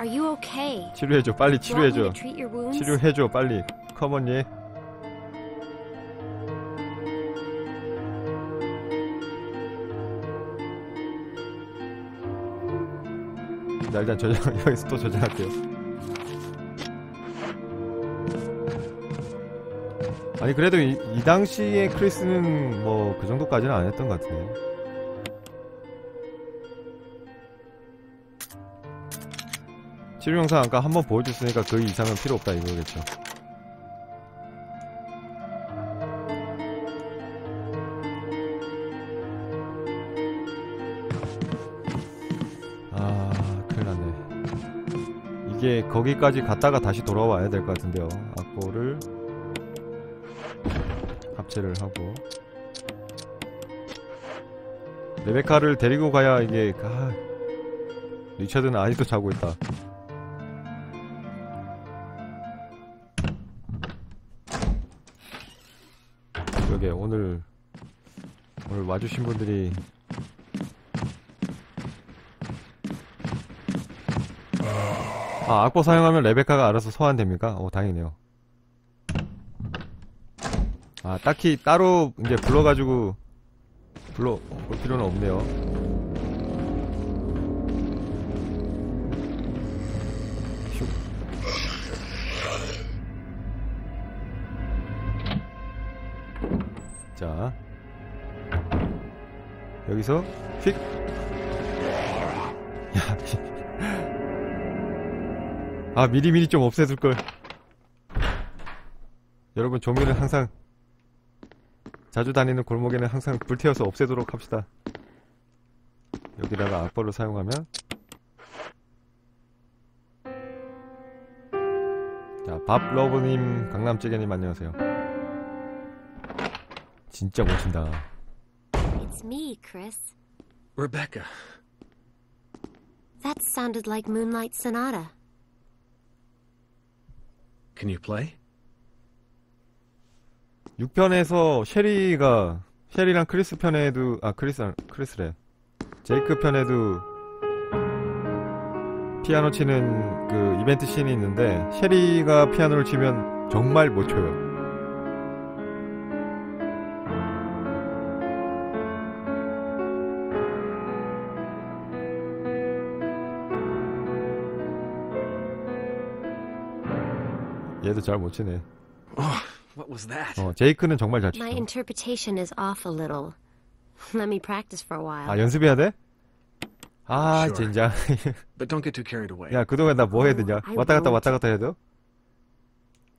Are you okay? 치료해줘 빨리 치료해줘? 치료해줘 빨리. 컴온 얘나 일단 저장 여기서 또 저장할게요. 아니 그래도 이, 이 당시에 크리스는 뭐 그 정도까지는 안 했던 것 같아요 치료 영상 아까 한번 보여줬으니까 그 이상은 필요 없다 이거겠죠. 아 큰일 났네. 이게 거기까지 갔다가 다시 돌아와야 될 것 같은데요. 악보를 합체를 하고. 레베카를 데리고 가야 이게 아, 리처드는 아직도 자고 있다 와주신 분들이 아 악보 사용하면 레베카가 알아서 소환됩니까? 오 다행이네요 아 딱히 따로 이제 불러가지고 불러 올 필요는 없네요 슉. 자 여기서 휙. 야, 아 미리미리 좀 없애둘걸. 여러분 조미는 항상 자주 다니는 골목에는 항상 불태워서 없애도록 합시다. 여기다가 악보를 사용하면. 자 밥러브님 강남찌개님 안녕하세요. 진짜 멋진다 It's me, Chris. Rebecca. That sounded like Moonlight Sonata. Can you play? 6편에서 셰리가 셰리랑 크리스 편에도 아 크리스 크리스래 제이크 편에도 피아노 치는 그 이벤트 씬이 있는데 셰리가 피아노를 치면 정말 못 쳐요. 얘도 잘 못 치네. Oh, what was that? 어, 제이크는 정말 잘 My 치죠. interpretation is off a little. Let me practice for a while. 아 연습해야 돼? 아 Sure. 진짜. But don't get too carried away. 야 그동안 나 뭐 해야 되냐? I 왔다 갔다 won't. 왔다 갔다 돼?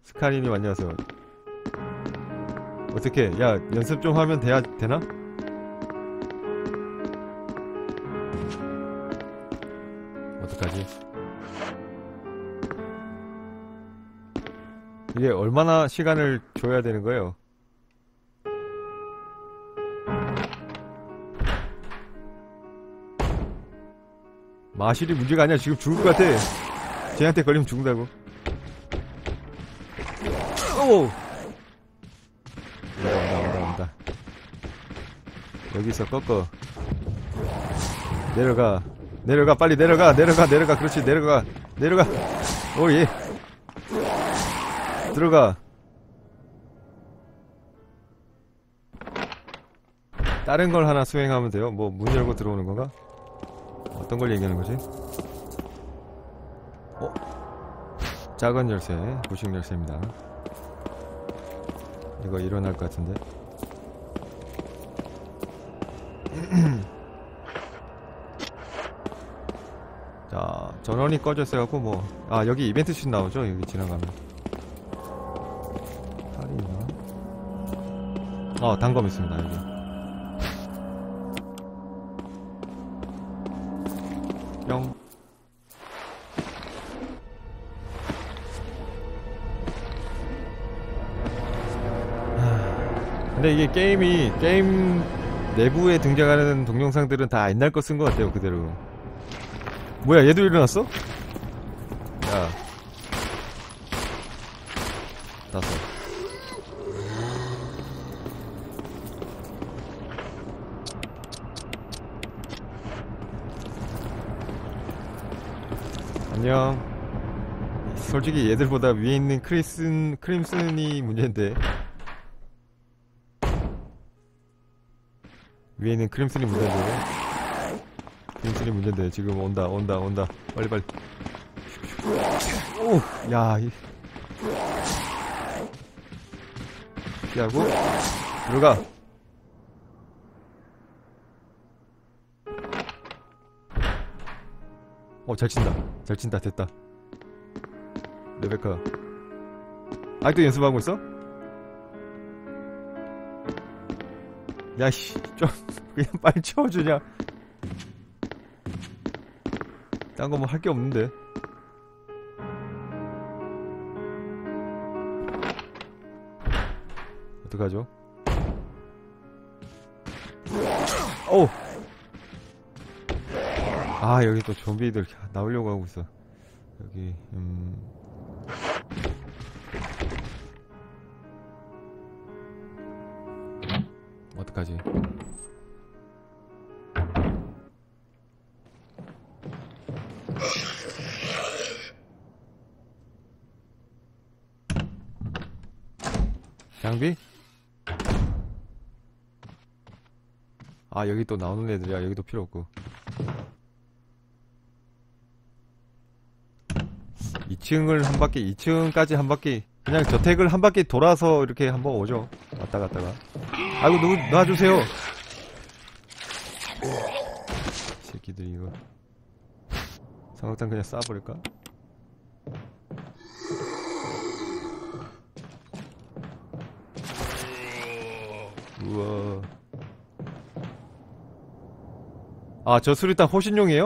스카리님 안녕하세요. 어떻게? 야 연습 좀 하면 돼야 되나? 어떡하지? 이게 얼마나 시간을 줘야 되는 거예요? 마실이 문제가 아니야. 지금 죽을 것 같아. 쟤한테 걸리면 죽는다고. 오! 온다, 온다, 온다. 여기서 꺾어. 내려가. 내려가, 빨리 내려가, 내려가, 내려가. 그렇지, 내려가. 내려가. 오, 예. 들어가. 다른 걸 하나 수행하면 돼요. 뭐, 문 열고 들어오는 건가? 어떤 걸 얘기하는 거지? 어? 작은 열쇠, 부식 열쇠입니다. 이거 일어날 것 같은데. 자, 전원이 꺼져 있어갖고 뭐, 아, 여기 이벤트 씬 나오죠? 여기 지나가면. 어, 단검 있습니다, 여기. 뿅. 하, 근데 이게 게임이 게임 내부에 등장하는 동영상들은 다 옛날 거 쓴 것 같아요 그대로 뭐야 얘도 일어났어? 야 다섯 안녕. 솔직히 얘들보다 위에 있는 크리슨, 크림슨이 문제인데. 위에 있는 크림슨이 문제인데. 크림슨이 문제인데. 지금 온다, 온다, 온다. 빨리, 빨리. 오! 야, 이. 피하고, 들어가. 어, 잘 친다. 잘 친다. 됐다. 레베카. 아직도 연습하고 있어? 야, 씨. 좀, 그냥 빨리 채워주냐. 딴 거 뭐 할 게 없는데. 어떡하죠? 어우! 아 여기 또 좀비들 나오려고 하고 있어. 여기 음. 어떡하지? 장비? 아 여기 또 나오는 애들이야. 여기도 필요 없고 2층을 한 바퀴, 2층까지 한 바퀴, 그냥 저택을 한 바퀴 돌아서 이렇게 한번 오죠. 왔다 갔다가. 아이고, 누, 놔주세요. 새끼들 이거. 상어탕 그냥 쏴버릴까? 우와. 아, 저 수리탄 호신용이에요?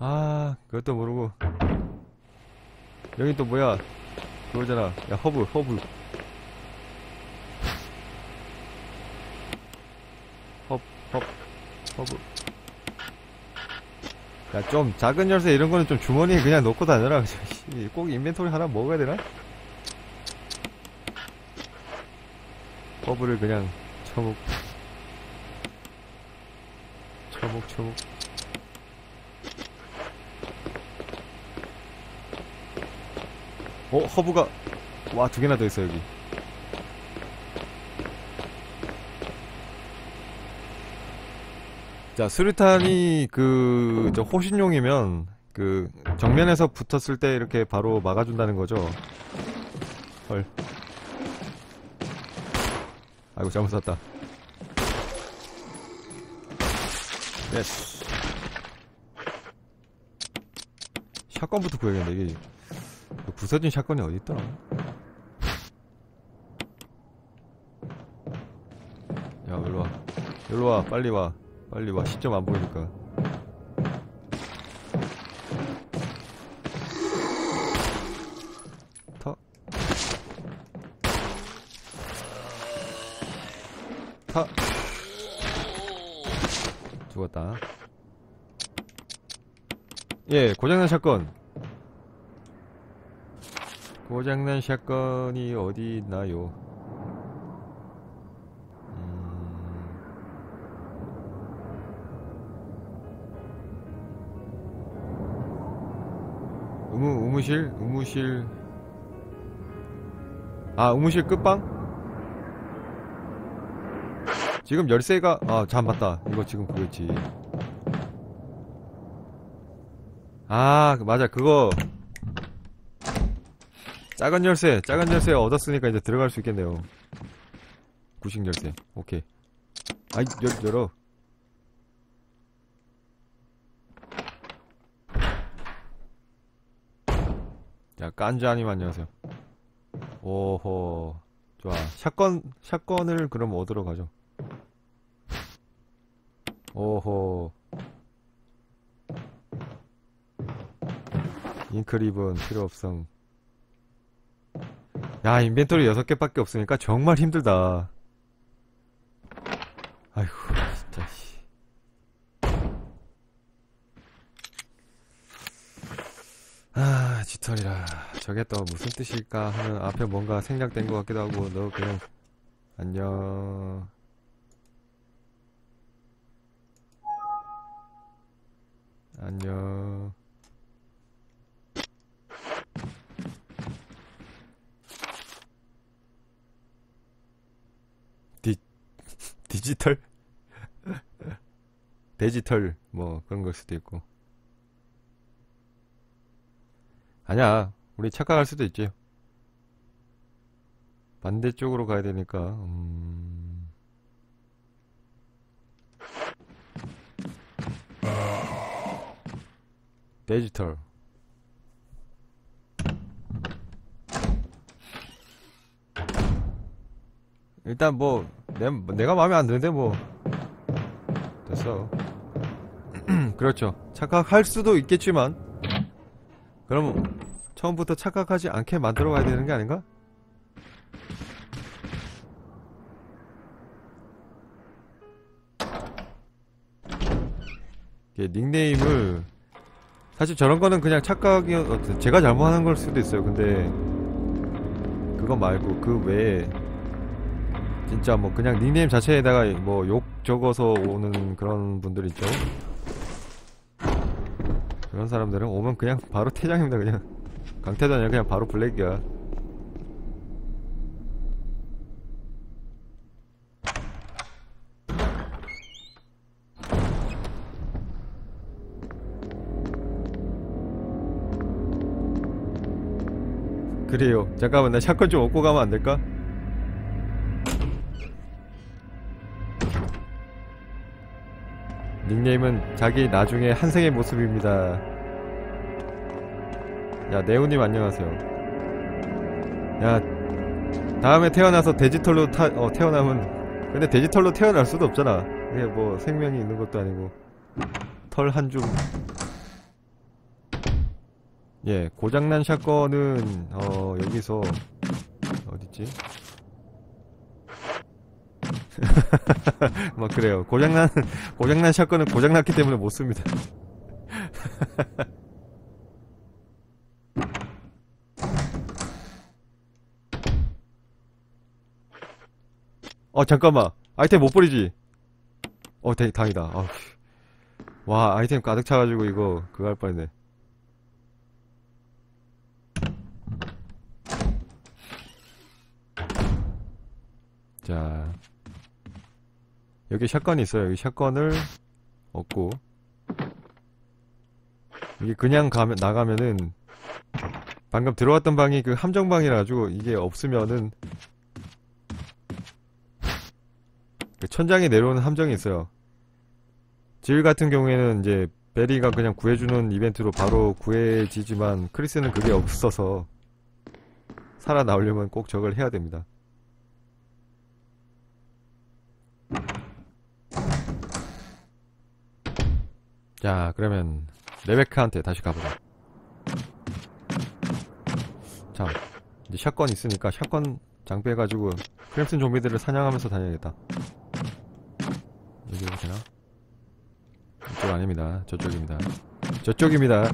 아, 그것도 모르고. 여기 또 뭐야? 그거잖아. 야, 허브, 허브. 헙, 헙, 허브. 야, 좀 작은 열쇠 이런 거는 좀 주머니에 그냥 넣고 다녀라. 씨, 꼭 인벤토리 하나 먹어야 되나? 허브를 그냥 처묵. 처묵, 처묵. 어, 허브가, 와, 두 개나 더 있어, 여기. 자, 수류탄이 그, 저, 호신용이면, 그, 정면에서 붙었을 때 이렇게 바로 막아준다는 거죠. 헐. 아이고, 잘못 쐈다. 예스. 샷건부터 구해야겠네, 이게. 그 부서진 샷건이 어딨더라? 야, 일로 와. 일로 와, 빨리 와. 빨리 와. 시점 안 보이니까. 타. 타. 죽었다. 예, 고장난 샷건. 고장난 샷건이 어디 있나요? 음... 우무, 우무실? 우무실. 아, 우무실 끝방? 지금 열쇠가, 아, 잠 맞다. 이거 지금 그거지. 아, 맞아. 그거, 작은 열쇠, 작은 열쇠 얻었으니까 이제 들어갈 수 있겠네요. 구식 열쇠, 오케이. 아이, 열, 열어. 야, 깐자님 안녕하세요. 오호. 좋아. 샷건, 샷건을 그럼 얻으러 가죠. 오호. 잉크리본 필요 없음. 야, 인벤토리 6개밖에 없으니까 정말 힘들다. 아이고, 진짜, 씨. 아, 쥐털이라. 저게 또 무슨 뜻일까 하는 앞에 뭔가 생략된 것 같기도 하고, 너 그냥, 안녕. 안녕. 디지털? 데지털 뭐 그런 걸 수도 있고. 아니야 우리 착각할 수도 있지. 반대쪽으로 가야 되니까 음... 데지털. 일단 뭐 내, 내가 마음에 안 드는데 뭐. 됐어. 그렇죠. 착각할 수도 있겠지만 그럼 처음부터 착각하지 않게 만들어 가야 되는 게 아닌가? 닉네임을 사실 저런 거는 그냥 착각이 어, 제가 잘못하는 걸 수도 있어요. 근데 그거 말고 그 외에 진짜 뭐 그냥 닉네임 자체에다가 뭐 욕 적어서 오는 그런 분들 있죠. 그런 사람들은 오면 그냥 바로 퇴장입니다 그냥. 아니라 그냥 바로 블랙이야. 그래요. 잠깐만 나 샷건 좀 얻고 가면 안 될까? 닉네임은 자기 나중에 한생의 모습입니다. 야, 네오님 안녕하세요. 야, 다음에 태어나서 데지털로 타, 어, 태어나면, 근데 데지털로 태어날 수도 없잖아. 이게 뭐 생명이 있는 것도 아니고. 털 한 줌. 예, 고장난 샷건은, 어, 여기서, 어딨지? 막 그래요. 고장난 고장난 샷건은 고장났기 때문에 못 씁니다. 어 잠깐만 아이템 못 버리지. 어 대, 다행이다. 어, 와 아이템 가득 차가지고 이거 그거 할 뻔했네. 자 여기 샷건이 있어요. 여기 샷건을 얻고 이게 그냥 가면 나가면은 방금 들어왔던 방이 그 함정방이라 가지고 이게 없으면은 그 천장에 내려오는 함정이 있어요. 질 같은 경우에는 이제 베리가 그냥 구해주는 이벤트로 바로 구해지지만 크리스는 그게 없어서 살아나오려면 꼭 저걸 해야 됩니다. 자 그러면 레베카한테 다시 가보자. 자 이제 샷건 있으니까 샷건 장비해가지고 크림슨 좀비들을 사냥하면서 다녀야겠다. 여기 되나? 이쪽 아닙니다. 저쪽입니다. 저쪽입니다.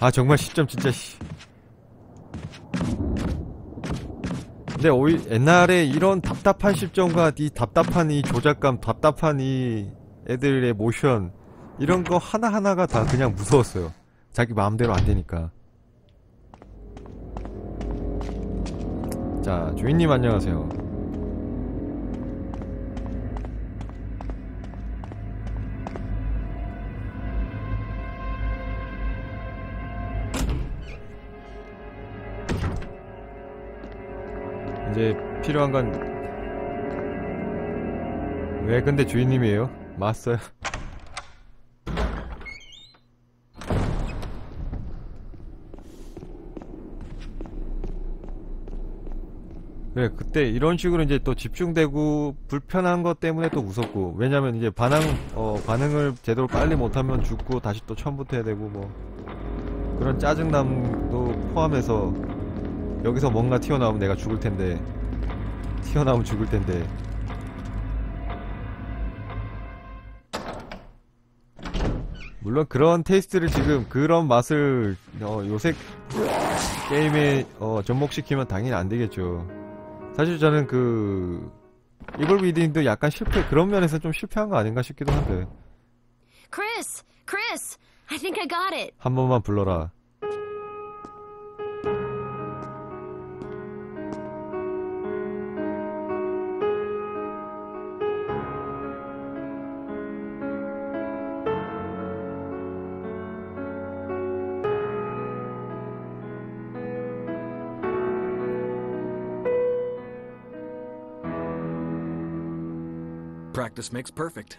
아 정말 시점 진짜 씨. 근데 오히 옛날에 이런 답답한 시점과 이 답답한 이 조작감 답답한 이 애들의 모션 이런 거 하나하나가 다 그냥 무서웠어요. 자기 마음대로 안 되니까. 자, 주인님 안녕하세요. 이제 필요한 건 왜 근데 주인님이에요? 맞어요. 그래 그때 이런 식으로 이제 또 집중되고 불편한 것 때문에 또 무섭고 왜냐면 이제 반응 어 반응을 제대로 빨리 못하면 죽고 다시 또 처음부터 해야 되고 뭐 그런 짜증남도 포함해서 여기서 뭔가 튀어나오면 내가 죽을 텐데 튀어나오면 죽을 텐데 물론 그런 테이스트를 지금 그런 맛을 어 요새 게임에 어 접목시키면 당연히 안 되겠죠. 사실 저는 그 이블 위딩도 약간 실패 그런 면에서 좀 실패한 거 아닌가 싶기도 한데 Chris! Chris! I think I got it. 한 번만 불러라 Practice makes perfect.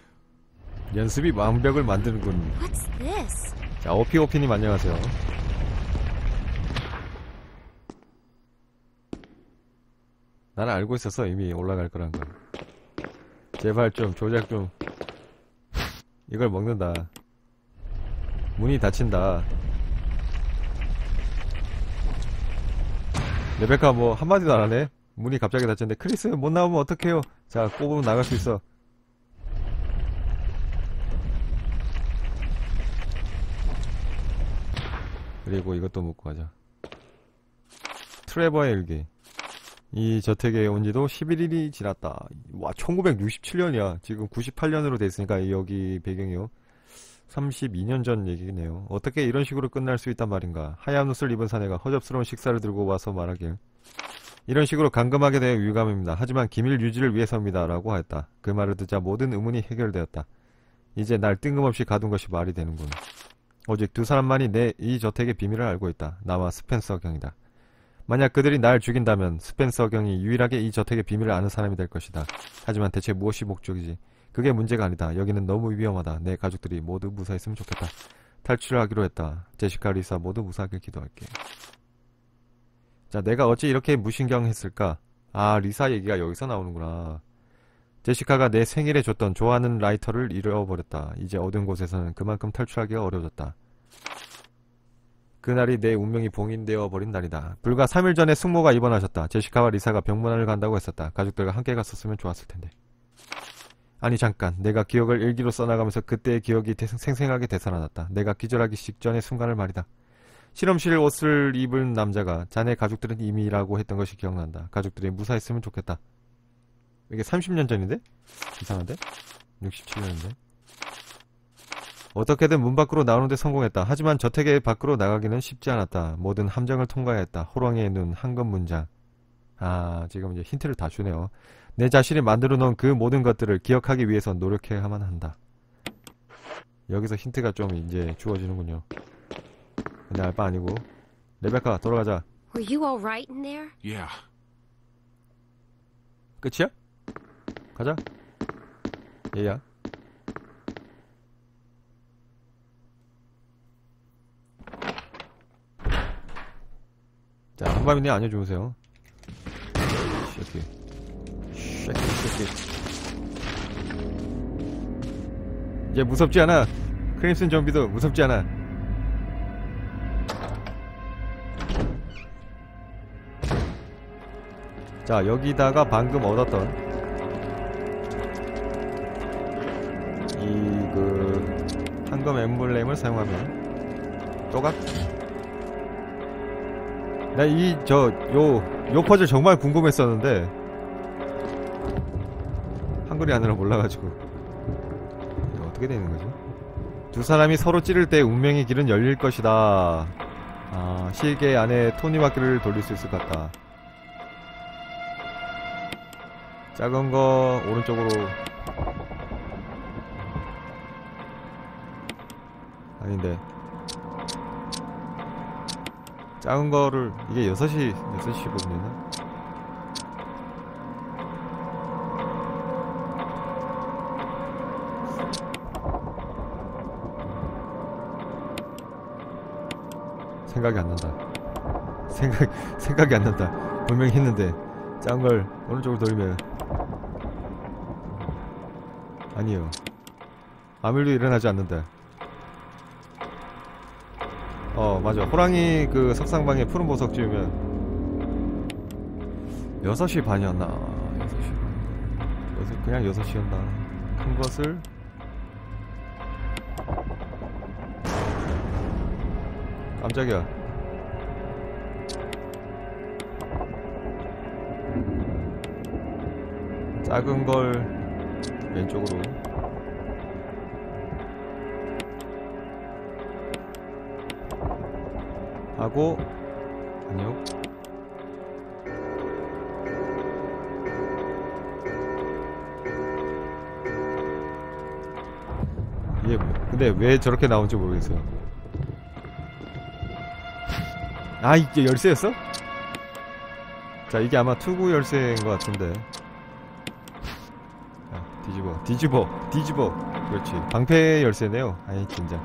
연습이 완벽을 만드는군. What's this? 자, 오피오피님 안녕하세요. 나는 알고 있었어 이미 올라갈 거란 걸. 제발 좀 조작 좀. 이걸 먹는다. 문이 닫힌다. 레베카 뭐 한마디도 안 하네? 문이 갑자기 닫혔는데 크리스 못 나오면 어떡해요? 자 꼽으면 나갈 수 있어. 그리고 이것도 먹고 가자. 트레버의 일기. 이 저택에 온 지도 11일이 지났다. 와, 1967년이야. 지금 98년으로 돼 있으니까 여기 배경이요. 32년 전 얘기네요. 어떻게 이런 식으로 끝날 수 있단 말인가. 하얀 옷을 입은 사내가 허접스러운 식사를 들고 와서 말하길. 이런 식으로 감금하게 되어 유감입니다. 하지만 기밀 유지를 위해서입니다. 라고 하였다. 그 말을 듣자 모든 의문이 해결되었다. 이제 날 뜬금없이 가둔 것이 말이 되는군. 오직 두 사람만이 내 이 저택의 비밀을 알고 있다. 나와 스펜서 경이다. 만약 그들이 날 죽인다면 스펜서 경이 유일하게 이 저택의 비밀을 아는 사람이 될 것이다. 하지만 대체 무엇이 목적이지? 그게 문제가 아니다. 여기는 너무 위험하다. 내 가족들이 모두 무사했으면 좋겠다. 탈출하기로 했다. 제시카, 리사 모두 무사하길 기도할게. 자, 내가 어찌 이렇게 무신경했을까? 아, 리사 얘기가 여기서 나오는구나. 제시카가 내 생일에 줬던 좋아하는 라이터를 잃어버렸다. 이제 어두운 곳에서는 그만큼 탈출하기가 어려워졌다. 그날이 내 운명이 봉인되어 버린 날이다. 불과 3일 전에 숙모가 입원하셨다. 제시카와 리사가 병문안을 간다고 했었다. 가족들과 함께 갔었으면 좋았을 텐데. 아니 잠깐 내가 기억을 일기로 써나가면서 그때의 기억이 대- 생생하게 되살아났다. 내가 기절하기 직전의 순간을 말이다. 실험실 옷을 입은 남자가 자네 가족들은 이미라고 했던 것이 기억난다. 가족들이 무사했으면 좋겠다. 이게 30년 전인데? 이상한데? 67년인데? 어떻게든 문 밖으로 나오는데 성공했다. 하지만 저택의 밖으로 나가기는 쉽지 않았다. 모든 함정을 통과해야 했다. 호랑이의 눈, 황금 문장. 아, 지금 이제 힌트를 다 주네요. 내 자신이 만들어 놓은 그 모든 것들을 기억하기 위해서 노력해야만 한다. 여기서 힌트가 좀 이제 주어지는군요. 근데 알바 아니고. 레베카, 돌아가자. Were you all right in there? Yeah. 끝이야? 가자. 얘야. 자, 한밤이네 안녕 주무세요. 쉐키. 쉐키, 쉐키. 이제 무섭지 않아. 크림슨 좀비도 무섭지 않아. 자, 여기다가 방금 얻었던 황금 엠블렘을 사용하면 또각 나 이저요요 퍼즐 정말 궁금했었는데 한글이 아니라 몰라가지고 어떻게 되는 거지? 두 사람이 서로 찌를 때 운명의 길은 열릴 것이다. 아, 시계 안에 토니바퀴를 돌릴 수 있을 것 같다. 작은 거 오른쪽으로 아닌데. 작은 거를 이게 6시 6시 15분이나 생각이 안 난다. 생각 생각이 안 난다. 분명히 했는데 작은 걸 오른쪽으로 돌리면. 아니요. 아무 일도 일어나지 않는다 어 맞아. 호랑이 그 석상방에 푸른 보석 지으면 6시 반이었나? 6시 반. 그냥 6시였나 큰 것을 깜짝이야. 작은 걸 왼쪽으로 하고 아니요. 이게 뭐 근데 왜 저렇게 나온지 모르겠어요. 아 이게 열쇠였어? 자 이게 아마 투구 열쇠인 것 같은데. 자 뒤집어 뒤집어 뒤집어. 그렇지. 방패 열쇠네요. 아이 진짜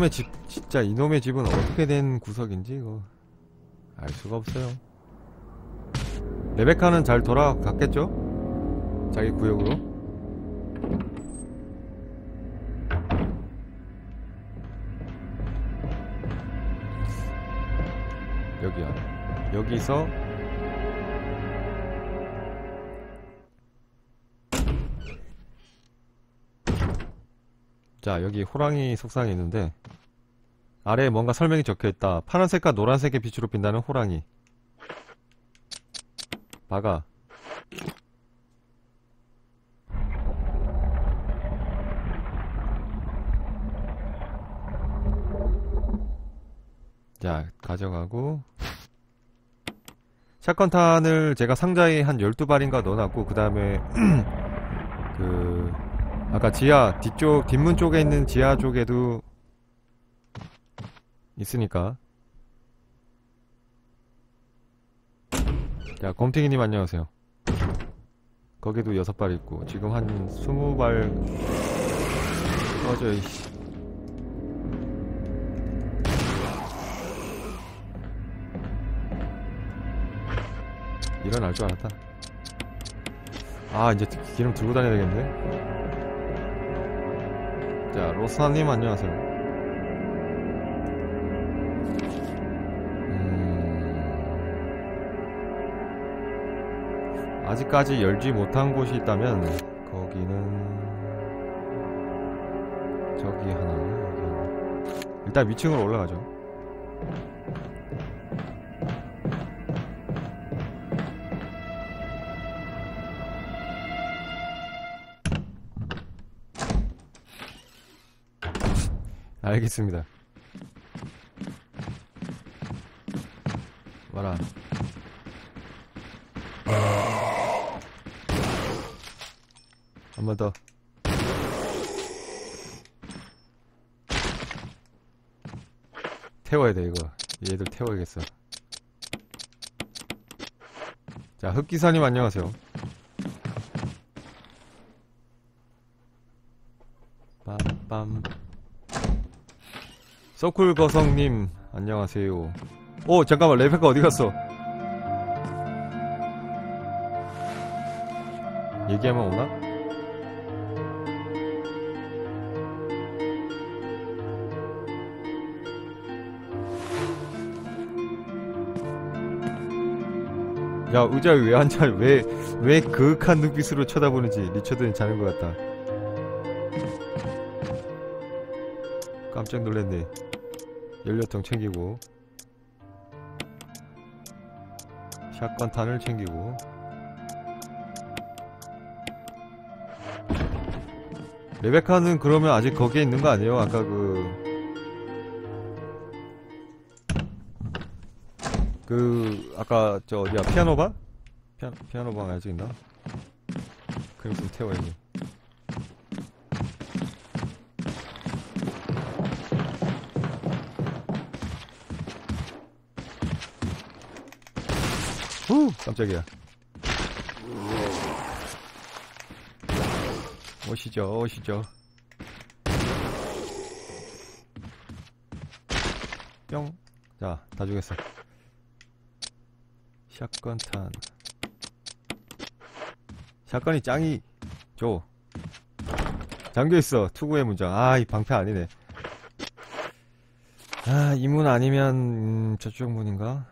이놈의 집 진짜 이놈의 집은 어떻게 된 구석인지 이거 알 수가 없어요. 레베카는 잘 돌아갔겠죠? 자기 구역으로. 여기야. 여기서 자 여기 호랑이 속상이 있는데 아래에 뭔가 설명이 적혀있다. 파란색과 노란색의 빛으로 빛나는 호랑이. 박아. 자 가져가고. 샷건탄을 제가 상자에 한 12발인가 넣어놨고 그 다음에 그 아까 지하 뒤쪽 뒷문 쪽에 있는 지하 쪽에도 있으니까. 자 곰탱이님 안녕하세요. 거기도 여섯 발 있고 지금 한 스무 발 꺼져 이씨 일어날 줄 알았다. 아 이제 기름 들고 다녀야 되겠네 자, 로사님 안녕하세요. 음... 아직까지 열지 못한 곳이 있다면 거기는 저기 하나. 일단 위층으로 올라가죠. 알겠습니다. 와라. 한 번 더. 태워야 돼, 이거. 얘들 태워야겠어. 자, 흑기사님 안녕하세요. 서쿨 거성님 안녕하세요. 오 잠깐만 레베카 어디 갔어? 얘기하면 오나? 야 의자에 왜 앉아? 왜 왜 그윽한 눈빛으로 쳐다보는지 리처드는 자는 것 같다. 깜짝 놀랐네. 연료통 챙기고 샷건 탄을 챙기고 레베카는 그러면 아직 거기에 있는 거 아니에요? 아까 그... 그... 아까 저 어디야 피아노방? 피아, 피아노방 아직 있나? 좀 태워야지 후 깜짝이야. 오시죠 오시죠. 뿅 자다 주겠어. 샷건탄. 샷건이 짱이 줘. 잠겨있어 투구의 문장. 아 이 방패 아니네. 아 이 문 아니면 음, 저쪽 문인가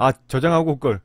아 저장하고 올 걸